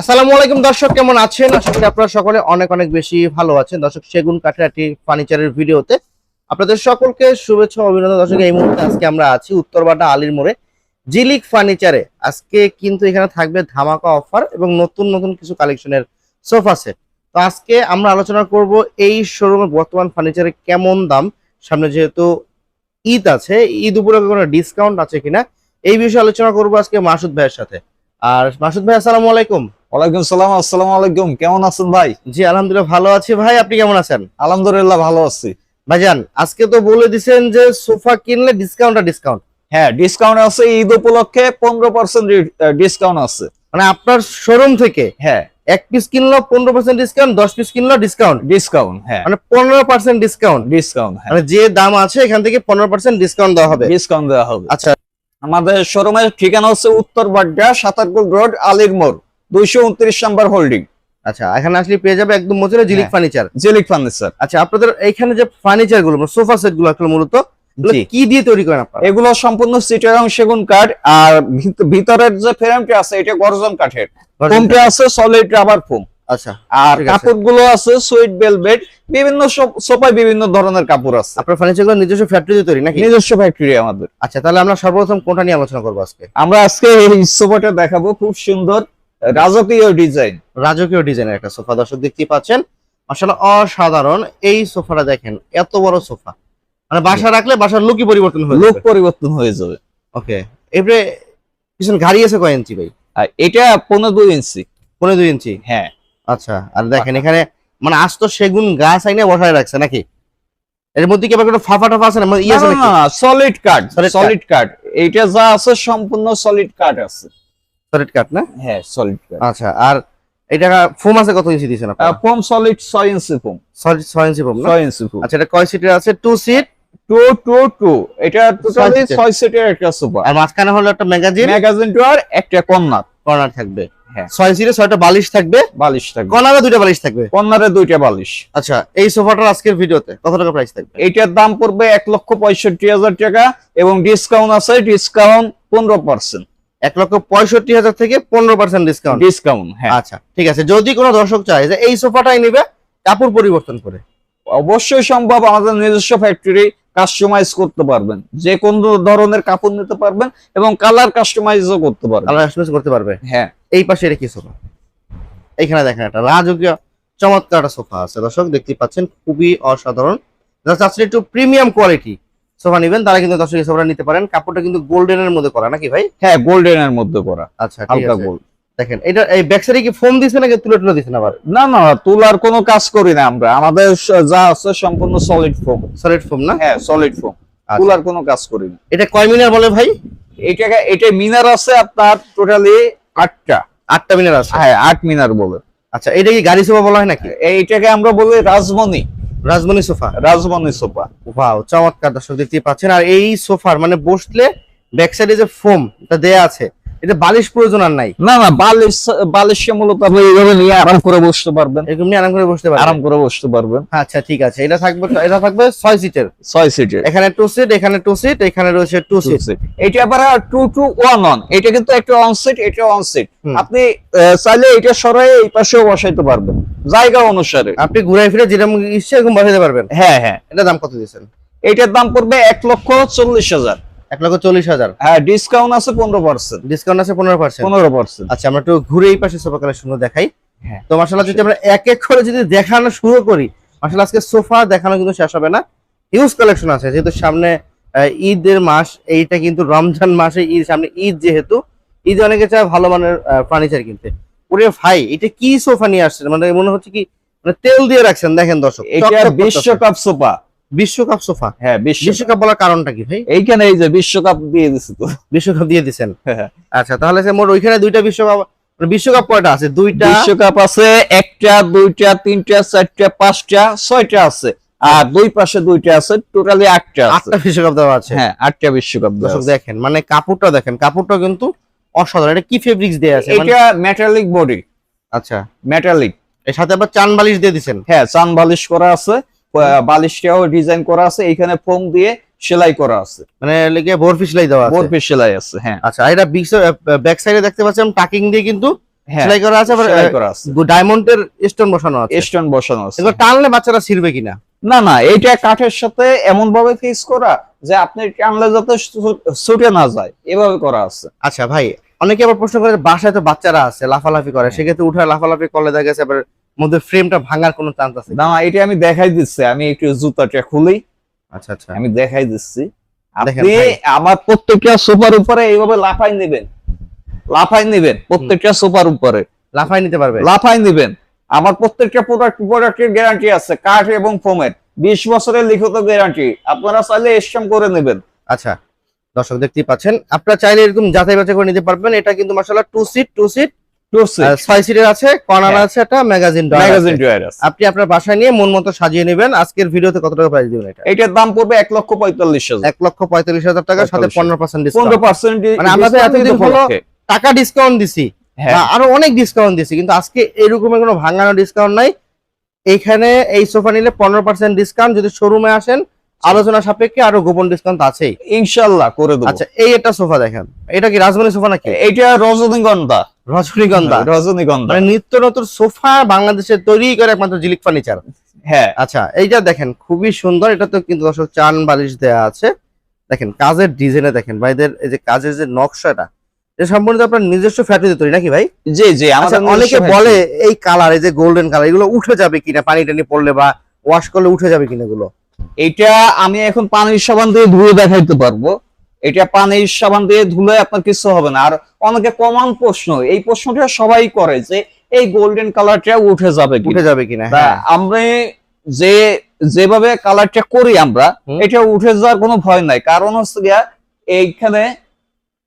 আসসালামু আলাইকুম দর্শক, কেমন আছেন? আশা করি আপনারা সকলে অনেক অনেক বেশি ভালো আছেন। দর্শক, সেগুন কাঠের ফার্নিচারের ভিডিওতে আপনাদের সকলকে শুভেচ্ছা অভিনন্দন। দর্শক, এই মুহূর্তে আজকে আমরা আছি উত্তরবাড্ডা আলীর মোড়ে, জিলিক ফার্নিচারে। আজকে কিন্তু এখানে থাকবে ধামাকা অফার এবং নতুন নতুন কিছু কালেকশনের সোফা সেট। তো আজকে আমরা আলোচনা করব এই শোরুমে বর্তমান ফার্নিচারের কেমন দাম। সামনে যেহেতু ঈদ আছে, ঈদ উপরে কোনো ডিসকাউন্ট আছে কিনা, এই বিষয়ে আলোচনা করব আজকে মাসুদ ভাইয়ের সাথে। আর মাসুদ ভাই, আসসালামু আলাইকুম। ওয়ালাইকুম সালাম আসসালামু আলাইকুম। কেমন আছেন ভাই? জি আলহামদুলিল্লাহ ভালো আছি ভাই। আপনি কেমন আছেন? আলহামদুলিল্লাহ ভালো আছি। ভাইজান আজকে তো বলে দিছেন যে সোফা কিনলে ডিসকাউন্ট আর ডিসকাউন্ট হ্যাঁ ডিসকাউন্ট আছে ঈদ উপলক্ষে পনেরো পার্সেন্ট ডিসকাউন্ট আছে। মানে আপনার শোরুম থেকে হ্যাঁ। এক পিস কিনলো পনেরো পার্সেন্ট ডিসকাউন্ট দশ পিস কিনলো ডিসকাউন্ট ডিসকাউন্ট হ্যাঁ। মানে পনেরো পার্সেন্ট ডিসকাউন্ট ডিসকাউন্ট মানে যে দাম আছে এখান থেকে পনেরো পার্সেন্ট ডিসকাউন্ট দেওয়া হবে। ডিসকাউন্ট দেওয়া হবে। আচ্ছা। আমাদের শোরুমের ঠিকানা হচ্ছে উত্তর বাড্ডা সাতারকুল রোড আলির মোড়। দুইশো উনত্রিশ নাম্বার হোল্ডিং আচ্ছা এখানে আসলে পেয়ে যাবে একদম মজুরে জিলিক হ্যাঁ। ফার্নিচার জেলিক ফার্নিচার আচ্ছা আপনাদের এখানে যে ফার্নিচারগুলো সোফা সেটগুলো মূলত কি দিয়ে তৈরি করেন আপনারা? এগুলো সম্পূর্ণ সিটারং সেগুন কাঠ আর ভিতরের যে ফ্রেমটা আছে এটা গর্জন কাঠের। ফোমটা আছে সলিড রাবার ফোম আচ্ছা আর আছে। কাপড়গুলো আছে সুইট বেলভেট বিভিন্ন সোফায় বিভিন্ন ধরনের কাপড় আছে। আপনার ফার্নিচারগুলো নিজস্ব ফ্যাক্টরিতে তৈরি নাকি? নিজস্ব ফ্যাক্টরি আমাদের। আচ্ছা তাহলে আমরা সর্বপ্রথম কোনটা নিয়ে আলোচনা করব আজকে? আমরা আজকে এই সোফাটা দেখাবো খুব সুন্দর। রাজকীয় ডিজাইন। রাজকীয় ডিজাইনের একটা সোফা। দর্শক দেখতেই পাচ্ছেন আসলে অসাধারণ। এই সোফাটা দেখেন এত বড় সোফা। মানে বাসা রাখলে বাসার লুকই পরিবর্তন হয়ে লুক পরিবর্তন হয়ে যাবে। ওকে এবারে পিছনে গাড়ি আছে কয় ইঞ্চি ভাই? এটা পনেরো দুই ইঞ্চি। পনেরো দুই ইঞ্চি? হ্যাঁ। আচ্ছা আর দেখেন এখানে মানে আজ তো সেগুন গাছ আইনে বসায় রাখছে নাকি? এর মধ্যে কি আবার কোনো ফাফা টাফা আছে না? মানে ইয়ে আছে নাকি? সলিড কাঠ সলিড কাঠ এইটা যা আছে সম্পূর্ণ সলিড কাঠ আছে। সলিড কাট না? হ্যাঁ সলিড কাঠ আচ্ছা আর এটা ফোম আছে কত ইঞ্চি দিয়েছেন আপনারা? ফোম সলিড ছয় ইঞ্চি ফোম সলিড ছয় ইঞ্চি ফোম না? ছয় ইঞ্চি ফোম আচ্ছা এটা কয় সিটের আছে? Two seat two two two এটা টোটালি seat-এর। ছয় সিটের একটা সোফা আর মাঝখানে হলো একটা ম্যাগাজিন ম্যাগাজিন টু আর একটা কর্নার। কর্নার থাকবে। হ্যাঁ। ছয় সিটে ছয়টা বালিশ থাকবে? বালিশ থাকবে। কর্নারে দুইটা বালিশ থাকবে? কর্নারে দুইটা বালিশ। আচ্ছা এই সোফাটার আজকের ভিডিওতে কত টাকা প্রাইস থাকবে? এইটার দাম পড়বে এক লক্ষ পঁয়ষট্টি হাজার টাকা এবং ডিসকাউন্ট আছে ডিসকাউন্ট পনেরো পার্সেন্ট এক লক্ষ পঁয়ষট্টি হাজার থেকে পনেরো পার্সেন্ট ডিসকাউন্ট ডিসকাউন্ট হ্যাঁ। আচ্ছা ঠিক আছে। যদি কোনো দর্শক চায় যে এই সোফাটাই নিবে কাপড় পরিবর্তন করে। অবশ্যই সম্ভব আমাদের নিজস্ব ফ্যাক্টরি কাস্টমাইজ করতে পারবেন। যে কোন ধরনের কাপড় নিতে পারবেন এবং কালার কাস্টমাইজও করতে পারবেন। কালার এক্সপ্রেস করতে পারবে। হ্যাঁ। এই পাশে এটা কি সোফা? এইখানে দেখেন একটা রাজকীয় চমৎকার একটা সোফা আছে। দর্শক দেখতে পাচ্ছেন খুবই অসাধারণ। যারা একটু প্রিমিয়াম কোয়ালিটি সোফা নেবেন তারা কিন্তু দর্শক সোফাটা নিতে পারেন। কাপড়টা কিন্তু গোল্ডেনের মধ্যে করা নাকি ভাই? হ্যাঁ গোল্ডেন এর মধ্যে করা। আচ্ছা ঠিক হালকা আছে। গোল্ড। দেখেন এটা এই ব্যাক সাইডে কি ফোম দিছে নাকি তুলে তুলে দিছেন আবার? না না তুলার কোনো কাজ করি না আমরা। আমাদের যা আছে সম্পূর্ণ সলিড ফোম সলিড ফোম না? হ্যাঁ সলিড ফোম আচ্ছা। তুলার কোনো কাজ করি না। এটা কয় মিনার বলে ভাই? এটা এটা মিনার আছে আপনার টোটালি আটটা। আটটা মিনার আছে? হ্যাঁ আট মিনার বলে। আচ্ছা এটা কি গাড়ি সোফা বলা হয় নাকি? এইটাকে আমরা বলি Rajmoni. Rajmoni sofa? Rajmoni sofa. Wow চমৎকার দর্শক দেখতে পাচ্ছেন। আর এই সোফার মানে বসলে ব্যাক সাইডে যে ফোম এটা দেয়া আছে এটা বালিশ প্রয়োজন আর নাই। না না বালিশ বালিশে মূলত আপনি এইভাবে নিয়ে আরাম করে বসতে পারবেন। এরকম নিয়ে আরাম করে বসতে পারেন আরাম করে বসতে পারবেন। আচ্ছা ঠিক আছে। এটা থাকবে এটা থাকবে ছয় সিটের ছয় সিটের এখানে টু সিট এখানে টু সিট এখানে রয়েছে টু সিট এটা আবার টু টু ওয়ান অন এটা কিন্তু একটা অন সিট এটা অন সিট আপনি চাইলে এটা সরাই এই পাশেও বসাইতে পারবেন। জায়গা অনুসারে। আপনি ঘুরে ফিরে যেরকম ইচ্ছে এরকম বসাতে পারবেন। হ্যাঁ হ্যাঁ। এটা দাম কত দিয়েছেন? এটার দাম পড়বে এক লক্ষ চল্লিশ হাজার। এক লক্ষ চল্লিশ হাজার। হ্যাঁ ডিসকাউন্ট আছে পনেরো পার্সেন্ট ডিসকাউন্ট আছে পনেরো পার্সেন্ট পনেরো পার্সেন্ট আচ্ছা আমরা একটু ঘুরে এই পাশে সোফা কালেকশন দেখাই। হ্যাঁ। তো মাসাল্লাহ যদি আমরা এক এক করে যদি দেখানো শুরু করি মাসাল্লাহ আজকে সোফা দেখানো কিন্তু শেষ হবে না। হিউজ কালেকশন আছে যেহেতু সামনে ঈদের মাস এইটা কিন্তু রমজান মাসে ঈদ সামনে ঈদ যেহেতু ঈদে অনেকে চায় ভালো মানের ফার্নিচার কিনতে। ওরে ভাই এটা কি সোফা নিয়ে আসছে মানে মনে হচ্ছে কি মানে তেল দিয়ে রাখছেন দেখেন দর্শক এটা বিশ্বকাপ সোফা বিশ্বকাপ সোফা। হ্যাঁ বিশ্ব বিশ্বকাপ বলার কারণটা কি ভাই? এইখানে এই যে বিশ্বকাপ দিয়ে দিছে তো। বিশ্বকাপ দিয়ে দিছেন হ্যাঁ। আচ্ছা তাহলে সে মোট ওইখানে দুইটা বিশ্বকাপ মানে বিশ্বকাপ কয়টা আছে? দুইটা বিশ্বকাপ আছে একটা দুইটা তিনটা চারটা পাঁচটা ছয়টা আছে। আর দুই পাশে দুইটা আছে টোটালি আটটা আছে। আটটা বিশ্বকাপ দেওয়া আছে। হ্যাঁ আটটা বিশ্বকাপ দর্শক দেখেন মানে কাপড়টা দেখেন কাপড়টা কিন্তু অসাধারণ। এটা কি ফেব্রিক্স দেয়া আছে? মানে- এটা মেটালিক বডি আচ্ছা। মেটালিক এর সাথে আবার চান বালিশ দিয়ে দিছেন। হ্যাঁ চান বালিশ করা আছে। বালিশটাও ডিজাইন করা আছে এইখানে ফোম দিয়ে সেলাই করা আছে। মানে লেগে বরফি সেলাই দেওয়া আছে? বরফি সেলাই আছে হ্যাঁ। আচ্ছা এটা ব্যাক সাইডে দেখতে পাচ্ছেন টাকিং দিয়ে কিন্তু হ্যাঁ সেলাই করা আছে সেলাই করা আছে। ডায়মন্ডের স্টোন বসানো আছে। স্টোন বসানো আছে। এগুলো টানলে বাচ্চারা ছিড়বে কিনা? না না এইটা কাঠের সাথে এমন ভাবে ফিক্স করা যে আপনি টানলে যাতে ছুটে না যায় এভাবে করা আছে। আচ্ছা ভাই অনেকে আবার প্রশ্ন করে বাসায় তো বাচ্চারা আছে লাফালাফি করে সেক্ষেত্রে উঠে লাফালাফি করলে দেখা গেছে আবার মধ্যে ফ্রেমটা ভাঙার কোনো চান্স আছে? না এটা আমি দেখাই দিচ্ছি। আমি একটু জুতাটা খুলি। আচ্ছা আচ্ছা। আমি দেখাই দিচ্ছি। আপনি আমার প্রত্যেকটা সোফার উপরে এইভাবে লাফাই নেবেন। লাফাই নেবেন প্রত্যেকটা সোফার উপরে। লাফাই নিতে পারবে? লাফাই নেবেন। আমার প্রত্যেকটা প্রোডাক্ট প্রোডাক্টের গ্যারান্টি আছে কাঠ এবং ফোমের। বিশ বছরের লিখিত গ্যারান্টি আপনারা চাইলে এসম করে নেবেন। আচ্ছা দর্শক দেখতেই পাচ্ছেন। আপনারা চাইলে এরকম যাচাই বাছাই করে নিতে পারবেন। এটা কিন্তু মাসাল্লাহ টু সিট টু সিট ছয় সিটের আছে কর্নার হ্যাঁ। আছে একটা ম্যাগাজিন ম্যাগাজিন ড্রয়ার আছে। আপনি আপনার বাসায় নিয়ে মন মতো সাজিয়ে নেবেন। আজকের ভিডিওতে কত টাকা প্রাইস দিবেন এটা? এটার দাম পড়বে এক লক্ষ পঁয়তাল্লিশ হাজার। এক লক্ষ পঁয়তাল্লিশ হাজার টাকার সাথে পনেরো পার্সেন্ট পনেরো পার্সেন্ট মানে আমরা এতদিন হলো টাকা ডিসকাউন্ট দিছি। হ্যাঁ। আরও অনেক ডিসকাউন্ট দিছি কিন্তু আজকে এরকমের কোনো ভাঙানো ডিসকাউন্ট নাই। এইখানে এই সোফা নিলে পনেরো পার্সেন্ট ডিসকাউন্ট যদি শোরুমে আসেন আলোচনা সাপেক্ষে আরও গোপন ডিসকাউন্ট আছেই। ইনশাল্লাহ করে দেবো। আচ্ছা এই একটা সোফা দেখেন। এটা কি রাজমণি সোফা নাকি? এটা রজনীগন্ধা। রজনীগন্ধা। রজনীগন্ধা। মানে নিত্য নতুন সোফা বাংলাদেশে তৈরি করে একমাত্র জিলিক ফার্নিচার। হ্যাঁ। আচ্ছা এইটা দেখেন খুবই সুন্দর। এটা তো কিন্তু দর্শক চান বালিশ দেয়া আছে। দেখেন কাজের ডিজাইনে দেখেন ভাইদের এই যে কাজের যে নকশাটা এটা সম্পূর্ণ আপনার নিজস্ব ফ্যাক্টরি তৈরি নাকি ভাই? জি জি আচ্ছা অনেকে বলে এই কালার এই যে গোল্ডেন কালার এগুলো উঠে যাবে কিনা পানি টানি পড়লে বা ওয়াশ করলে উঠে যাবে কিনা এগুলো? এটা আমি এখন পানির সাবান দিয়ে ধুয়ে দেখাইতে পারব। এটা পানির সাবান দিয়ে ধুলে আপনার কিছু হবে না। আর অনেকে কমন প্রশ্ন এই প্রশ্নটা সবাই করে যে এই গোল্ডেন কালারটা উঠে যাবে উঠে যাবে কিনা হ্যাঁ। আমরা যে যেভাবে কালারটা করি আমরা এটা উঠে যাওয়ার কোনো ভয় নাই। কারণ হচ্ছে গিয়া এইখানে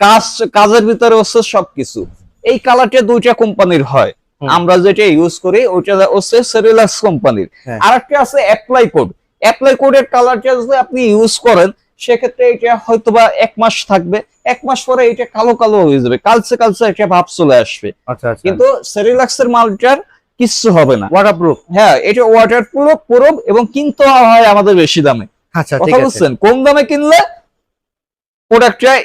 কাজ কাজের ভিতরে হচ্ছে সবকিছু। এই কালারটা দুইটা কোম্পানির হয়। আমরা যেটা ইউজ করি ওইটা হচ্ছে সেরিলাক্স কোম্পানির। আর একটা আছে অ্যাপ্লাই কোড অ্যাপ্লাই কোডের কালারটা যদি আপনি ইউজ করেন সেক্ষেত্রে এটা হয়তোবা এক মাস থাকবে। এক মাস পরে এটা কালো কালো হয়ে যাবে। কালচে কালচে একটা ভাব চলে আসবে। আচ্ছা আচ্ছা। কিন্তু সেরিলাক্সের মালটার কিচ্ছু হবে না। ওয়াটারপ্রুফ হ্যাঁ এটা ওয়াটার প্রুফ পুরো এবং কিনতে হয় আমাদের বেশি দামে। আচ্ছা ঠিক কথা আছে। বুঝছেন? কম দামে কিনলে প্রোডাক্টটাই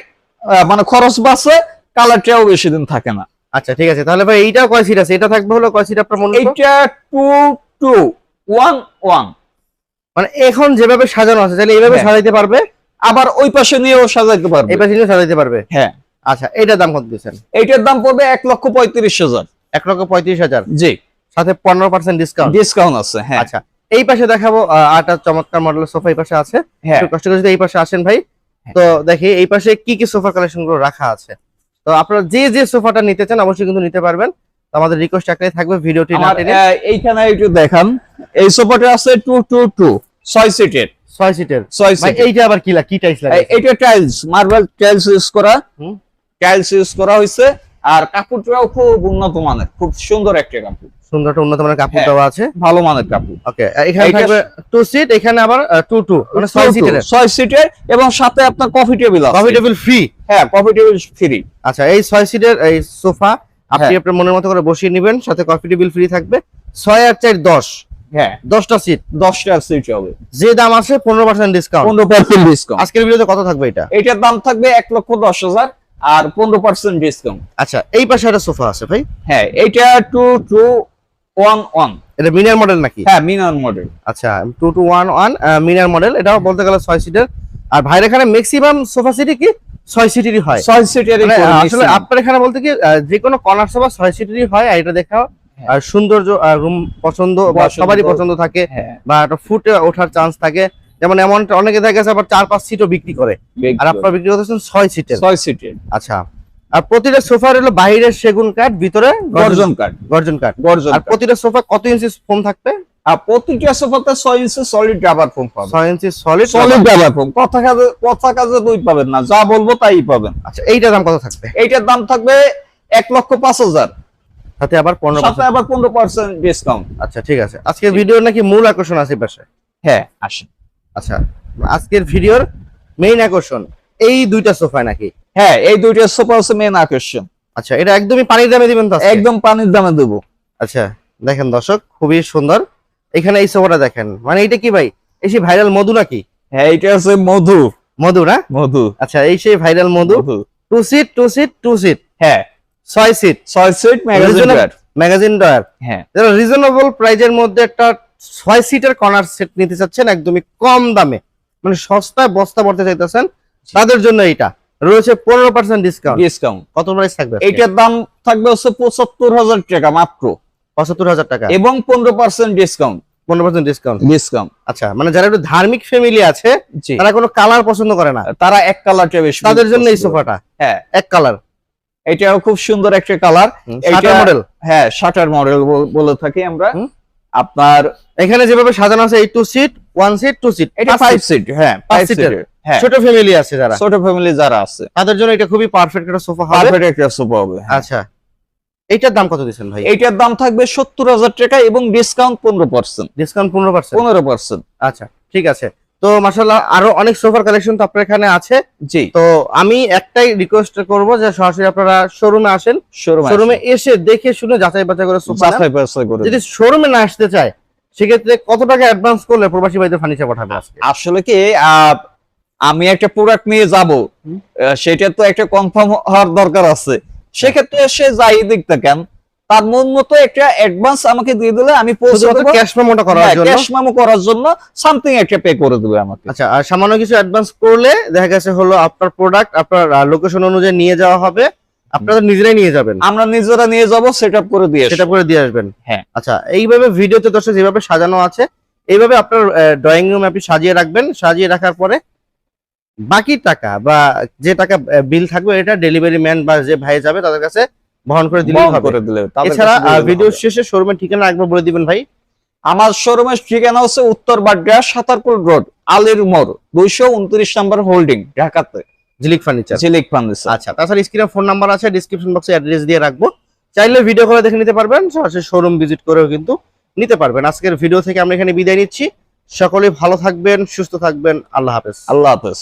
মানে খরচ বাঁচে কালারটাও বেশি দিন থাকে না। আচ্ছা ঠিক আছে। তাহলে ভাই এইটা কয় সিট আছে? এটা থাকবে হলো কয় সিট আপনার মনে হয়? এইটা টু টু ওয়ান ওয়ান মানে এখন যেভাবে সাজানো আছে তাহলে এইভাবে হ্যাঁ। সাজাইতে পারবে? আবার ওই পাশে নিয়েও সাজাইতে পারবে। এই পাশে নিয়ে সাজাইতে পারবে? হ্যাঁ। আচ্ছা এটার দাম কত দিচ্ছেন? এইটার দাম পড়বে এক লক্ষ পঁয়ত্রিশ হাজার। এক লক্ষ পঁয়ত্রিশ হাজার? জি। সাথে পনেরো পার্সেন্ট ডিসকাউন্ট ডিসকাউন্ট আছে হ্যাঁ। আচ্ছা এই পাশে দেখাবো আরেকটা চমৎকার মডেলের সোফা এই পাশে আছে। হ্যাঁ। একটু কষ্ট করে যদি এই পাশে আসেন ভাই। তো দেখি এই পাশে কি কি সোফা কালেকশনগুলো রাখা আছে? তো আপনারা যে যে সোফাটা নিতে চান অবশ্যই কিন্তু নিতে পারবেন। আমাদের রিকোয়েস্ট একটাই থাকবে ভিডিওটি না টেনে। এইখানে একটু দেখান। এই সোফাটা আছে টু টু টু ছয় সিটের ছয় সিটের ছয় সিটের এইটা আবার কি কি টাইস লাগে? এটা টাইলস মার্বেল টাইলস ইউজ করা। টাইলস ইউজ করা হয়েছে আর কাপড়টাও খুব উন্নত মানের খুব সুন্দর একটা কাপড়। সুন্দর একটা উন্নত মানের কাপড় হ্যাঁ। দেওয়া আছে। ভালো মানের কাপড়। ওকে এখানে থাকবে টু সিট এখানে আবার টু টু মানে ছয় সিটের ছয় সিটের এবং সাথে আপনার কফি টেবিল আছে। কফি টেবিল ফ্রি হ্যাঁ কফি টেবিল ফ্রি আচ্ছা এই ছয় সিটের এই সোফা আপনি হ্যাঁ। আপনার মনের মতো করে বসিয়ে নেবেন সাথে কফি টেবিল ফ্রি থাকবে। ছয় আর চার দশ। হ্যাঁ। দশটা সিট দশটা সিট হবে। যে দাম আছে পনেরো পার্সেন্ট ডিসকাউন্ট পনেরো পার্সেন্ট ডিসকাউন্ট আজকের ভিডিওতে কত থাকবে এটা? এটার দাম থাকবে এক লক্ষ দশ হাজার আর পনেরো পার্সেন্ট ডিসকাউন্ট আচ্ছা এই পাশে একটা সোফা আছে ভাই। হ্যাঁ এটা টু টু ওয়ান ওয়ান এটা মিনার মডেল নাকি? হ্যাঁ মিনার মডেল আচ্ছা two two one one Minar model এটাও বলতে গেলে ছয় সিটের আর ভাইয়ের এখানে ম্যাক্সিমাম সোফা সিটি কি? ছয় সিটেরই হয়। ছয় সিটের মানে, আসলে আপনার এখানে বলতে কি যে কোনো কর্নার সোফা ছয় সিটেরই হয় আর এটা দেখাও। আর সৌন্দর্য রুম পছন্দ বা সবারই পছন্দ থাকে হ্যাঁ। বা একটা ফুটে ওঠার চান্স থাকে। যেমন এমন অনেকে দেখা গেছে আবার চার পাঁচ সিটও বিক্রি করে। আর আপনার বিক্রি করতেছেন ছয় সিটের ছয় সিটের আচ্ছা। আর প্রতিটা সোফার হলো বাইরের সেগুন কাঠ ভিতরে গর্জন কাঠ। গর্জন কাঠ। গর্জন আর প্রতিটা সোফা কত ইঞ্চি ফোম থাকবে? আর প্রতিটা সোফাতে ছয় ইঞ্চি সলিড রাবার ফোম পাবেন। ছয় inch solid solid rubber foam কথা কাজে কথা কাজে দুই পাবেন না। যা বলব তাই পাবেন। আচ্ছা এইটার দাম কত থাকবে? এইটার দাম থাকবে এক লক্ষ পাঁচ হাজার। সাথে আবার পনেরো সাথে আবার পনেরো পার্সেন্ট ডিসকাউন্ট আচ্ছা ঠিক আছে। আজকের ভিডিওর নাকি মূল আকর্ষণ আছে পাশে? হ্যাঁ আসেন। আচ্ছা আজকের ভিডিওর মেইন আকর্ষণ এই দুইটা সোফা নাকি? হ্যাঁ এই দুইটা সোফা হচ্ছে মেন আকর্ষণ। আচ্ছা এটা একদমই পানির দামে দিবেন তো একদম পানির দামে দেবো। আচ্ছা দেখেন দর্শক খুবই সুন্দর। এখানে এই সোফাটা দেখেন। মানে এটা কি ভাই? এই সেই ভাইরাল মধু নাকি? হ্যাঁ এটা হচ্ছে মধু। মধু না? মধু। আচ্ছা এই সেই ভাইরাল মধু। Two seat two seat two seat হ্যাঁ। ছয় সিট ছয় seat magazine Reasonable- magazine drawer হ্যাঁ। যারা রিজনেবল প্রাইজের মধ্যে একটা ছয় সিটের কর্নার সেট নিতে চাচ্ছেন একদমই কম দামে মানে সস্তায় বস্তা ভরতে চাইতেছেন তাদের জন্য এইটা। রয়েছে পনেরো পার্সেন্ট ডিসকাউন্ট ডিসকাউন্ট কত প্রাইস থাকবে এইটার দাম থাকবে হচ্ছে পঁচাত্তর হাজার টাকা মাত্র। পঁচাত্তর হাজার টাকা। এবং পনেরো পার্সেন্ট ডিসকাউন্ট পনেরো পার্সেন্ট ডিসকাউন্ট ডিসকাউন্ট আচ্ছা মানে যারা একটু ধার্মিক ফ্যামিলি আছে তারা কোনো কালার পছন্দ করে না। তারা এক কালারটা বেশি তাদের জন্য এই সোফাটা। হ্যাঁ। এক কালার এটাও খুব সুন্দর একটা কালার শাটার মডেল হ্যাঁ শাটার মডেল বলে থাকি আমরা। আপনার এখানে যেভাবে সাজানো আছে এই two seat one seat two seat এটা ফাইভ সিট হ্যাঁ ফাইভ। সিটের হ্যাঁ। ছোট ফ্যামিলি আছে যারা। ছোট ফ্যামিলি যারা আছে। তাদের জন্য এটা খুবই পারফেক্ট একটা সোফা হবে। পারফেক্ট একটা সোফা হবে হ্যাঁ। আচ্ছা। এটার দাম কত দিচ্ছেন ভাই? এটার দাম থাকবে সত্তর হাজার টাকা এবং ডিসকাউন্ট পনেরো পার্সেন্ট ডিসকাউন্ট পনেরো পার্সেন্ট পনেরো পার্সেন্ট আচ্ছা ঠিক আছে। তো মাসাল্লাহ আরও অনেক সোফার কালেকশন তো আপনার এখানে আছে। জি। তো আমি একটাই রিকোয়েস্ট করব যে সরাসরি আপনারা শোরুমে আসেন। শোরুমে এসে দেখে শুনে যাচাই বাছাই করে সোফা যদি শোরুমে না আসতে চায় সেক্ষেত্রে কত টাকা অ্যাডভান্স করলে প্রবাসী ভাইদের ফার্নিচার পাঠাবে আসলে কি আহ, আমি একটা প্রোডাক্ট নিয়ে যাব। সেটা তো একটা কনফার্ম হওয়ার দরকার আছে। সেক্ষেত্রে সে যাই দিক কেন তার মন মতো একটা অ্যাডভান্স আমাকে দিয়ে দিলে আমি ক্যাশ মেমোটা করার জন্য? ক্যাশ মেমো করার জন্য সামথিং একটা পে করে দেবে আমাকে। আচ্ছা আর সামান্য কিছু অ্যাডভান্স করলে দেখা গেছে হলো আপনার প্রোডাক্ট আপনার লোকেশন অনুযায়ী নিয়ে যাওয়া হবে। আপনারা নিজেরাই নিয়ে যাবেন। আমরা নিজেরা নিয়ে যাব সেট আপ করে দিয়ে সেটা করে দিয়ে আসবেন। হ্যাঁ। আচ্ছা এইভাবে ভিডিওতে দর্শক যেভাবে সাজানো আছে এইভাবে আপনার ড্রয়িং রুম আপনি সাজিয়ে রাখবেন। সাজিয়ে রাখার পরে বাকি টাকা বা যে টাকা বিল থাকবে এটা ডেলিভারি ম্যান বা যে ভাই যাবে তাদের কাছে বহন করে হবে। করে দিলে এছাড়া ভিডিও শেষে শোরুমের ঠিকানা একবার বলে দিবেন ভাই। আমার শোরুমের ঠিকানা হচ্ছে উত্তর বাড্ডা সাতারপুর রোড আলির মোড় দুইশো উনত্রিশ নম্বর হোল্ডিং ঢাকাতে। ঝিলিক ফার্নিচার। ঝিলিক ফার্নিচার। আচ্ছা তাছাড়া স্ক্রিনে ফোন নাম্বার আছে ডিসক্রিপশন বক্সে অ্যাড্রেস দিয়ে রাখব। চাইলে ভিডিও করে দেখে নিতে পারবেন সরাসরি শোরুম ভিজিট করেও কিন্তু নিতে পারবেন। আজকের ভিডিও থেকে আমরা এখানে বিদায় নিচ্ছি। সকলেই ভালো থাকবেন সুস্থ থাকবেন। আল্লাহ হাফেজ। আল্লাহ হাফেজ।